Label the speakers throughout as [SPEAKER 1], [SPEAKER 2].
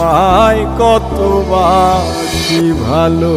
[SPEAKER 1] তোমায় কত বা ভালো।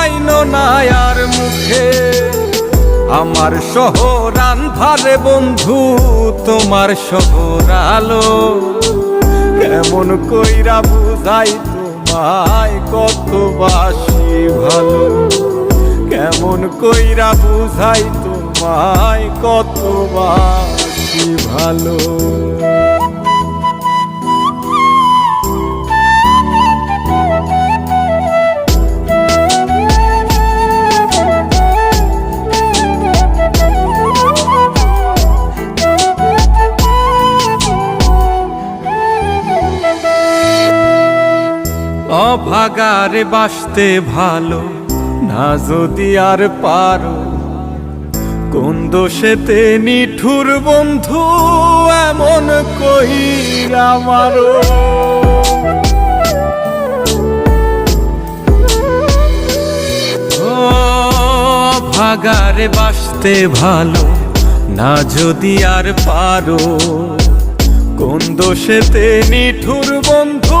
[SPEAKER 1] আইন নায়ার মুখে। আমার শহর আন্ধারে বন্ধু, তোমার শহর আলো। কেমন কইরা বুঝাই তোমায় কত বাসি ভালো। কেমন কইরা বুঝাই তোমায় কত বাসি ভালো। অভাগারে বাসতে ভালো। না যদি আর পারো, কোন দোষেতে নিঠুর বন্ধু এমন কইরা মারো ও, ভাগারে বাসতে ভালো। না যদি আর পারো, কোন দোষেতে নিঠুর বন্ধু